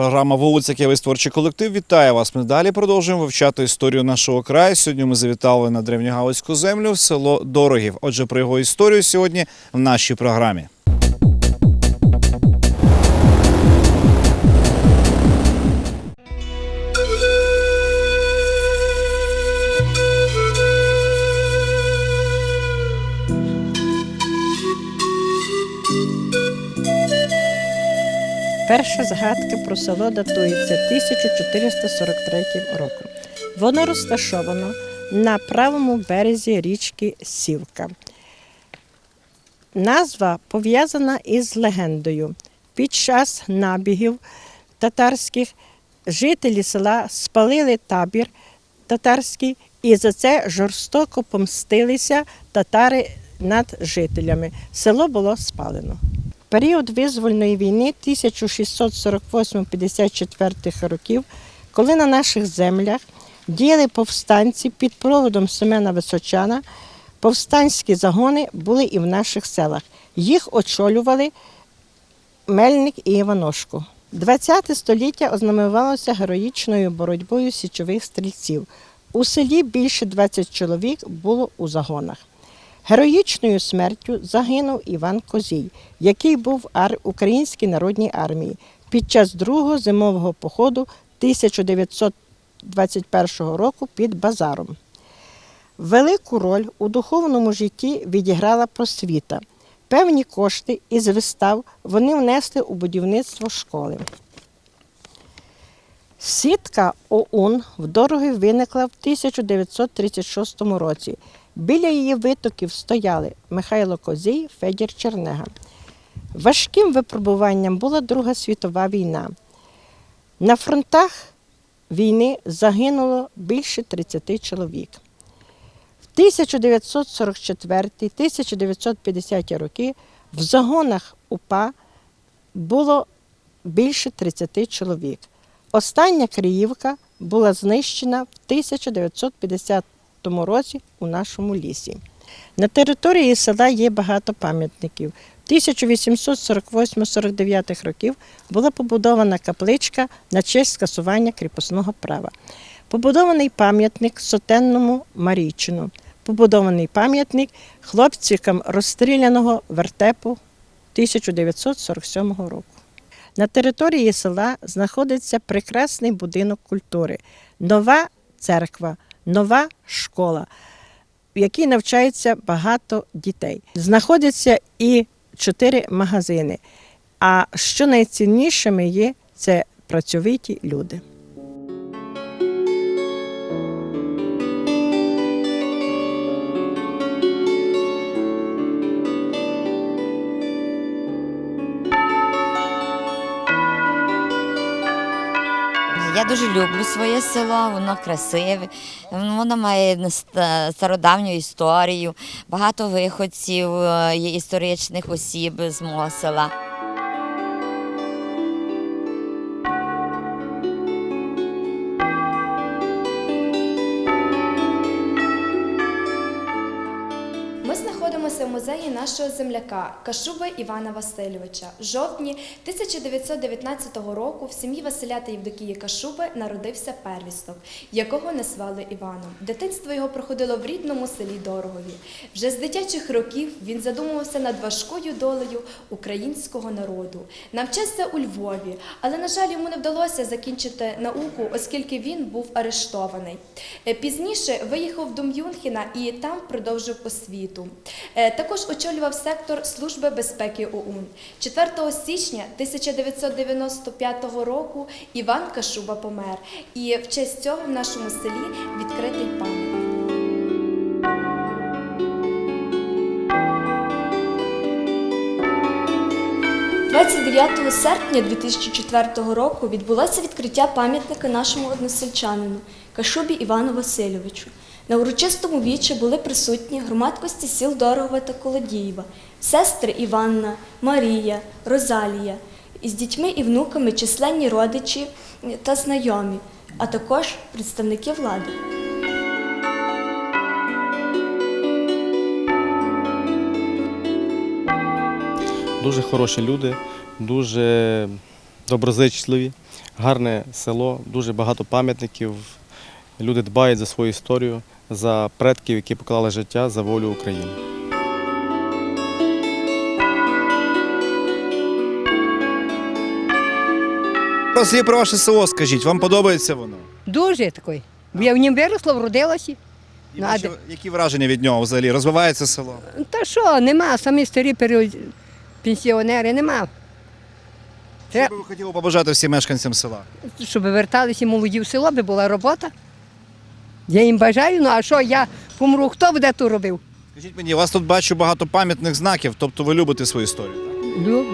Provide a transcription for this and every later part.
Програма Вулиця Київський творчий колектив вітає вас. Ми далі продовжуємо вивчати історію нашого краю. Сьогодні ми завітали на древньогалицьку землю в село Дорогів. Отже, про його історію сьогодні в нашій програмі. Перша згадка про село датується 1443 роком. Воно розташовано на правому березі річки Сівка. Назва пов'язана із легендою. Під час набігів татарських жителі села спалили табір татарський і за це жорстоко помстилися татари над жителями. Село було спалено. Період визвольної війни 1648-54 років, коли на наших землях діяли повстанці під проводом Семена Височана, повстанські загони були і в наших селах. Їх очолювали Мельник і Іваношко. ХХ століття ознаменувалося героїчною боротьбою січових стрільців. У селі більше 20 чоловік було у загонах. Героїчною смертю загинув Іван Козій, який був в Українській народній армії під час другого зимового походу 1921 року під Базаром. Велику роль у духовному житті відіграла просвіта. Певні кошти із вистав вони внесли у будівництво школи. Сітка ОУН в дороги виникла в 1936 році. Біля її витоків стояли Михайло Козій, Федір Чернега. Важким випробуванням була Друга світова війна. На фронтах війни загинуло більше 30 чоловік. В 1944-1950 роки в загонах УПА було більше 30 чоловік. Остання Криївка була знищена в 1950 році у нашому лісі. На території села є багато пам'ятників. В 1848-49 років була побудована капличка на честь скасування кріпосного права. Побудований пам'ятник сотенному Марійчину. Побудований пам'ятник хлопчикам розстріляного вертепу 1947 року. На території села знаходиться прекрасний будинок культури, нова церква, нова школа, в якій навчається багато дітей. Знаходяться і чотири магазини. А що найціннішими є, це працьовиті люди. Я дуже люблю своє село, воно красиве, воно має ста- стародавню історію, багато виходців е, історичних осіб з мого села. В музеї нашого земляка Кашуби Івана Васильовича. В жовтні 1919 року в сім'ї Василя та Євдокії Кашуби народився первісток, якого назвали Іваном. Дитинство його проходило в рідному селі Дорогові. Вже з дитячих років він задумувався над важкою долею українського народу. Навчався у Львові, але, на жаль, йому не вдалося закінчити науку, оскільки він був арештований. Е, Пізніше виїхав до Мюнхена і там продовжив освіту. Е, Також очолював сектор Служби безпеки ОУН. 4 січня 1995 року Іван Кашуба помер. І в честь цього в нашому селі відкритий пам'ятник. – 29 серпня 2004 року відбулося відкриття пам'ятника нашому односельчанину Кашубі Івану Васильовичу. На урочистому вічі були присутні громадськості сіл Дорогова та Колодієва, сестри Іванна, Марія, Розалія, із дітьми і внуками численні родичі та знайомі, а також представники влади. Дуже хороші люди, дуже доброзичливі, гарне село, дуже багато пам'ятників. Люди дбають за свою історію, за предків, які поклали життя за волю України. Рослі про ваше село скажіть, вам подобається воно? Дуже такий. Бо я в нім виросла, вродилася. І Ну, ваші- які враження від нього взагалі? Розвивається село? Та що, нема, самі старі період- пенсіонери, нема. Що би ви хотіли побажати всім мешканцям села? Щоб верталися молоді в село, би була робота. Я їм бажаю, ну а що я помру, хто буде то робив? Скажіть мені, у вас тут бачу багато пам'ятних знаків, тобто ви любите свою історію. Так? Люблю.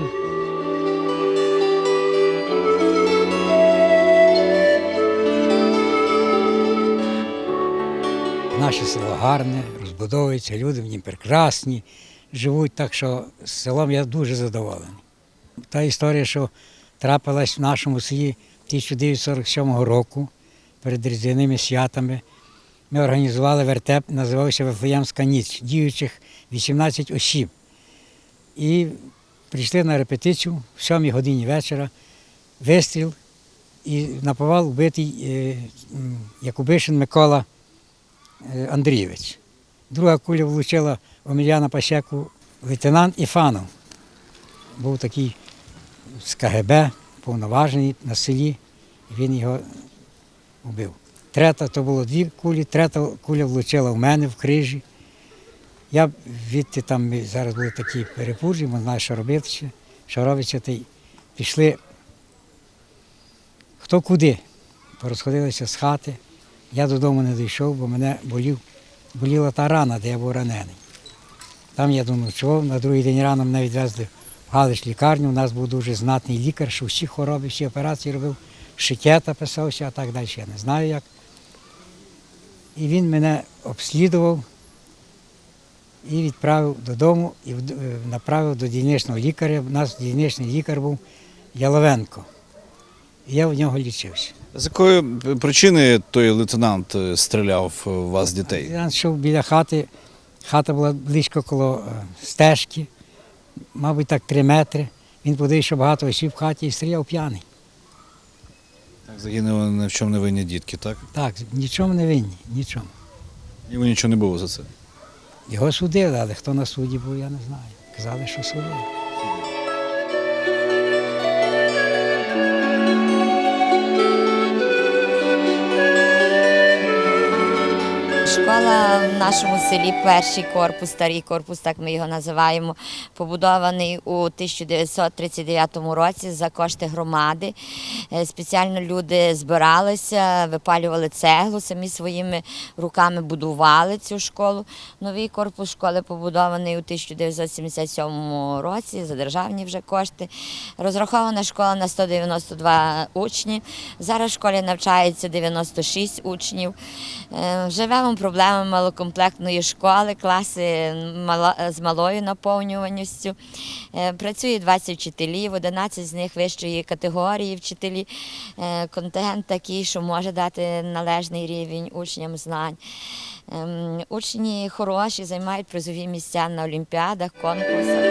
Наше село гарне, розбудовується, люди в нім прекрасні, живуть, так що з селом я дуже задоволений. Та історія, що трапилась в нашому селі 1947 року перед різдвяними святами, ми організували вертеп, називався Вифлеємська ніч, діючих 18 осіб. І прийшли на репетицію в 7 годині вечора, вистріл, і наповал вбитий е, Якубишин Микола е, Андрійович. Друга куля влучила Омельяна Пащеку лейтенант Іфанов. Був такий з КГБ, повноважений на селі, він його вбив. Третя то було дві кулі, третя куля влучила в мене в крижі. Я відти там зараз були такі перепужі, ми знаємо, що робити, ще, що робиться, пішли хто куди. Порозходилися з хати. Я додому не дійшов, бо мене болів, боліла та рана, де я був ранений. Там я доночував, на другий день рано мене відвезли в Галич лікарню. У нас був дуже знатний лікар, що всі хвороби, всі операції робив, шикета писався, а так далі. Я не знаю як. І він мене обслідував і відправив додому і е, направив до дільничного лікаря. У нас дільничний лікар був Яловенко. І я в нього лічився. З якої причини той лейтенант е, стріляв в вас дітей? Я йшов біля хати, хата була близько коло е, стежки, мабуть, так три метри. Він подивився, що багато осіб в хаті і стріляв п'яний. Так, загинули ні в чому не винні дітки, так? Так, нічому не винні, нічому. Йому нічого не було за це. Його судили, але хто на суді був, я не знаю. Казали, що судили. Школа в нашому селі, перший корпус, старий корпус, так ми його називаємо, побудований у 1939 році за кошти громади. Е, Спеціально люди збиралися, випалювали цеглу, самі своїми руками будували цю школу. Новий корпус школи побудований у 1977 році за державні вже кошти. Розрахована школа на 192 учні. Зараз в школі навчається 96 учнів. Е, Живемо проблемами малокомплектної школи, класи з малою наповнюваністю. Е, Працює 20 вчителів, 11 з них вищої категорії вчителі. Е, Контент такий, що може дати належний рівень учням знань. Ем, Учні хороші, займають призові місця на олімпіадах, конкурсах.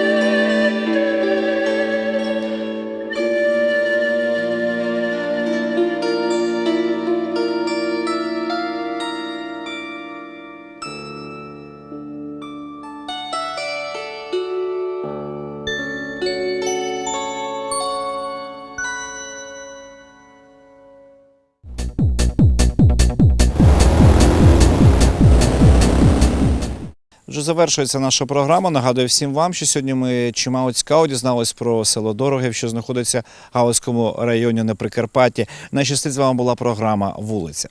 Вже завершується наша програма. Нагадую всім вам, що сьогодні ми чимало цікаво дізналися про село Дорогів, що знаходиться в Галицькому районі на Прикарпатті. Найщастить з вами була програма Вулиця.